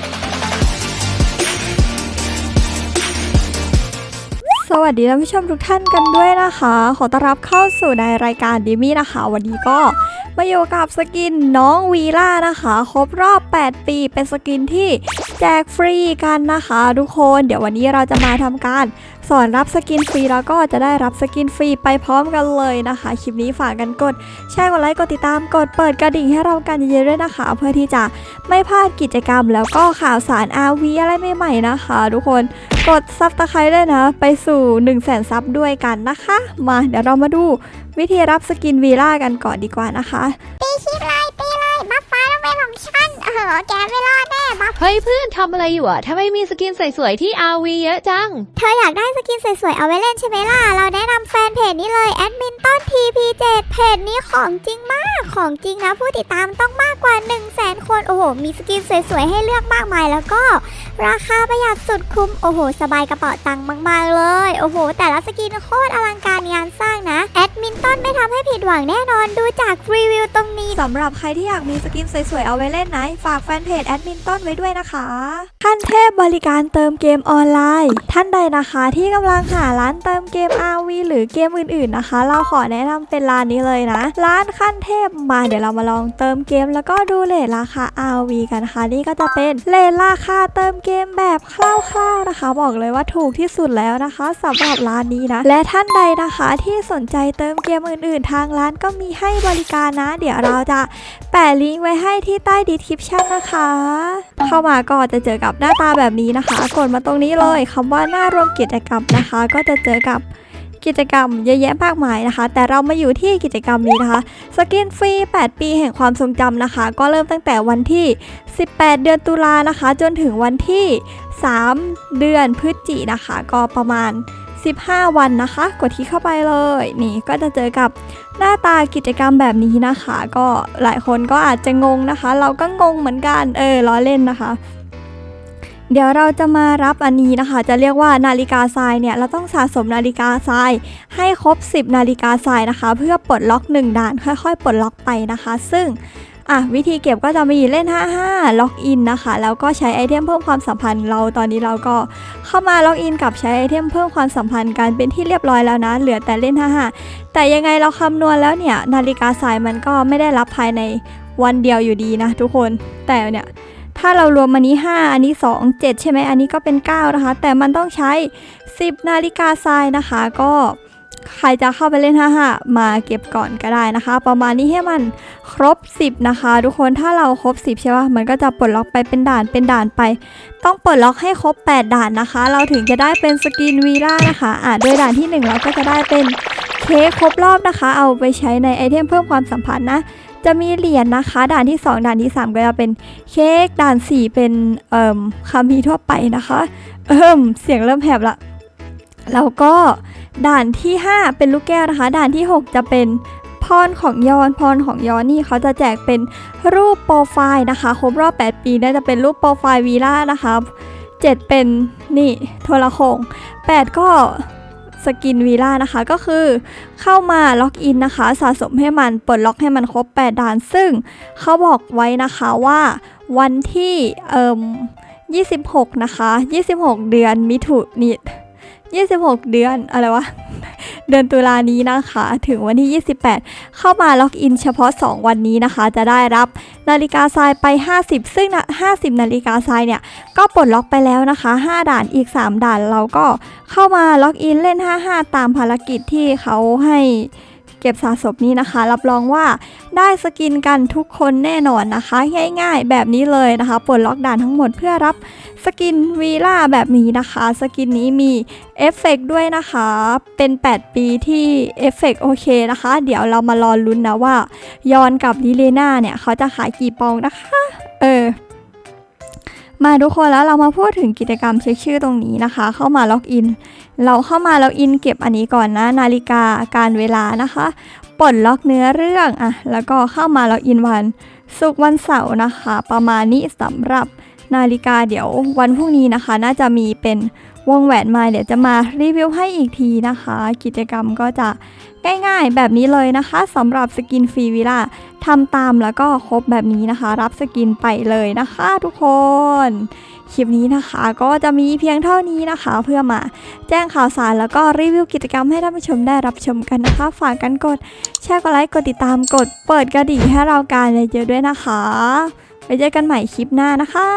Thank you. สวัสดีท่านผู้ชมทุกท่านกันด้วยนะคะ ขอต้อนรับเข้าสู่ในรายการดิมี่นะคะ วันนี้ก็มาอยู่กับสกินน้องวีล่านะคะ ครบรอบ 8 ปีเป็นสกินที่แจกฟรีกันนะคะทุกคนเดี๋ยววันนี้เราจะมาทำการสอนรับสกินฟรีแล้วก็จะได้รับสกินฟรีไปพร้อมกันเลยนะคะ คลิปนี้ฝากกันกดแชร์กดไลค์กดติดตามกดเปิดกระดิ่งให้เรากันเยอะๆด้วยนะคะ เพื่อที่จะไม่พลาดกิจกรรมแล้วก็ข่าวสาร RV อะไรใหม่ๆนะคะ ทุกคนกดซับตะไคร้ด้วยนะ ไปสู่1 0 0 0 0แสนซับด้วยกันนะคะ มาเดี๋ยวเรามาดูวิธีรับสกินวีล่ากันก่อนดีกว่านะคะ ฉันเออแกไม่รอดแน่บัฟเฮ้ยเพื่อนทำอะไรอยู่อะทำไมมีสกินสวยๆที่ RV เยอะจัง เธออยากได้สกินสวยๆเอาไว้เล่นใช่ไหมล่ะ เราแนะนำแฟนเพจนี้เลยแอดมินต้น TP7 เพจนี้ของจริงมากของจริงนะ ผู้ติดตามต้องมากกว่า 1 0 0 0 0แสนคน โอ้โห มีสกินสวยๆให้เลือกมากมายแล้วก็ ราคาประหยัดสุดคุ้ม โอ้โห สบายกระเป๋าตังค์มากๆเลย โอ้โห แต่ละสกินโคตรอลังการงานสร้างนะแอดมิ นต้นไม่ทำให้ผิดหวังแน่นอนดูจากรีวิวตรงนี้สำหรับใครที่อยากมีสกินสวยๆเอาไว้เล่นนะฝากแฟนเพจแอดมินต้นไว้ด้วยนะคะขั้นเทพบริการเติมเกมออนไลน์ ท่านใดนะคะที่กำลังหาร้านเติมเกม RV หรือเกมอื่นๆนะคะ เราขอแนะนำเป็นร้านนี้เลยนะ ร้านขั้นเทพมาเดี๋ยวเรามาลองเติมเกม แล้วก็ดูเลทราคา RV กันนะคะ นี่ก็จะเป็นเลทราคาเติมเกมแบบคร่าวๆนะคะ บอกเลยว่าถูกที่สุดแล้วนะคะสำหรับร้านนี้นะ และท่านใดนะคะที่สนใจเติมเกมอื่นๆ ทางร้านก็มีให้บริการนะ เดี๋ยวเราจะแปะลิงก์ไว้ให้ที่ใต้ดีคริปชั่นนะคะ เข้ามาก็จะเจอกับหน้าตาแบบนี้นะคะ กดมาตรงนี้เลยคำว่าหน้ารวมกิจกรรมนะคะ ก็จะเจอกับกิจกรรมเยอะแยะมากมายนะคะ แต่เรามาอยู่ที่กิจกรรมนี้นะคะสกินฟรี 8 ปีแห่งความทรงจำนะคะ ก็เริ่มตั้งแต่วันที่ 18 เดือนตุลานะคะ จนถึงวันที่ 3 เดือนพฤศจินะคะ ก็ประมาณ 15 วันนะคะ กดที่เข้าไปเลย นี่ก็จะเจอกับหน้าตากิจกรรมแบบนี้นะคะ ก็หลายคนก็อาจจะงงนะคะ เราก็งงเหมือนกันเออล้อเล่นนะคะ เดี๋ยวเราจะมารับอันนี้นะคะ จะเรียกว่านาฬิกาทรายเนี่ยเราต้องสะสมนาฬิกาทราย ให้ครบ 10 นาฬิกาทรายนะคะ เพื่อปลดล็อก 1 ด่านค่อยๆ ปลดล็อกไปนะคะ ซึ่ง อะวิธีเก็บก็จะมีเล่น 55 ล็อกอินนะคะ แล้วก็ใช้ไอเทมเพิ่มความสัมพันธ์เราตอนนี้เราก็เข้ามาล็อกอินกับใช้ไอเทมเพิ่มความสัมพันธ์กันเป็นที่เรียบร้อยแล้วนะ เหลือแต่เล่น 55 แต่ยังไงเราคำนวณแล้วเนี่ย นาฬิกาทรายมันก็ไม่ได้รับภายในวันเดียวอยู่ดีนะทุกคนแต่เนี่ยถ้าเรารวมอันนี้ 5 อันนี้ 2 7 ใช่ไหมอันนี้ก็เป็น 9 นะคะ แต่มันต้องใช้ 10 นาฬิกาทรายนะคะ ก็ ใครจะเข้าไปเล่น55มาเก็บก่อนก็ได้นะคะ ประมาณนี้ให้มันครบ 10 นะคะ ทุกคนถ้าเราครบ 10ใช่ป่ะมันก็จะปลดล็อกไปเป็นด่านเป็นด่านไป ต้องปลดล็อกให้ครบ 8 ด่านนะคะ เราถึงจะได้เป็นสกินวีล่านะคะอ่าโดยด่านที่ 1 เราก็จะได้เป็นเค้กครบรอบนะคะ เอาไปใช้ในไอเทมเพิ่มความสัมพันธ์นะจะมีเหรียญนะคะ ด่านที่ 2 ด่านที่ 3 ก็จะเป็นเค้กด่าน 4 เป็นเอ่มคำพีทั่วไปนะคะ เอิ่มเสียงเริ่มแหบละ แล้วก็ด่านที่ 5 เป็นลูกแก้วนะคะ ด่านที่ 6 จะเป็นพรของยอนพรของยอนนี่เขาจะแจกเป็นรูปโปรไฟล์นะคะครบรอบ 8 ปีน่าจะเป็นรูปโปรไฟล์วีล่านะคะ7 เป็นนี่โทรโขง8 ก็สกินวีล่านะคะก็คือเข้ามาล็อกอินนะคะ สะสมให้มันปลดล็อกให้มันครบ 8 ด่าน ซึ่งเขาบอกไว้นะคะว่าวันที่เอ่ม26 นะคะ 26 เดือนมิถุนิ 26 เดือนอะไรวะ เดือนตุลานี้นะคะ ถึงวันที่ 28 เข้ามาล็อกอินเฉพาะ 2 วันนี้นะคะ จะได้รับนาฬิกาทรายไป 50 ซึ่ง 50 นาฬิกาทรายเนี่ย ก็ปลดล็อกไปแล้วนะคะ 5 ด่านอีก 3 ด่านเราก็เข้ามาล็อกอินเล่น 55 ตามภารกิจที่เขาให้เก็บสะสมนี้นะคะ รับรองว่า ได้สกินกันทุกคนแน่นอนนะคะ ง่ายๆ แบบนี้เลยนะคะปลดล็อกด่านทั้งหมดเพื่อรับสกินวีล่าแบบนี้นะคะ สกินนี้มีเอฟเฟกต์ด้วยนะคะ เป็น 8 ปีที่เอฟเฟกต์โอเคนะคะ เดี๋ยวเรามารอลุ้นนะว่า ยอนกับลิเลนาเนี่ย เขาจะขายกี่ปองนะคะ เออมาทุกคนแล้วเรามาพูดถึงกิจกรรมเช็คชื่อตรงนี้นะคะ เข้ามาล็อกอิน เราเข้ามาล็อกอินเก็บอันนี้ก่อนนะ นาฬิกาการเวลานะคะ ปลดล็อกเนื้อเรื่องอะแล้วก็เข้ามาล็อกอินวัน สุกวันเสาร์นะคะ ประมาณนี้สำหรับ นาฬิกาเดี๋ยววันพรุ่งนี้นะคะ น่าจะมีเป็นวงแหวนมาเดี๋ยวจะมารีวิวให้อีกทีนะคะ กิจกรรมก็จะง่ายๆแบบนี้เลยนะคะสำหรับสกินฟรีวิล่าทำตามแล้วก็ครบแบบนี้นะคะ รับสกินไปเลยนะคะทุกคน คลิปนี้นะคะก็จะมีเพียงเท่านี้นะคะ เพื่อมาแจ้งข่าวสารแล้วก็รีวิวกิจกรรมให้ท่านผู้ชมได้รับชมกันนะคะ ฝากกันกดแชร์กดไลค์กดติดตามกด เปิดกระดิ่งให้เราการเยอะๆด้วยนะคะไว้เจอกันใหม่คลิปหน้านะคะ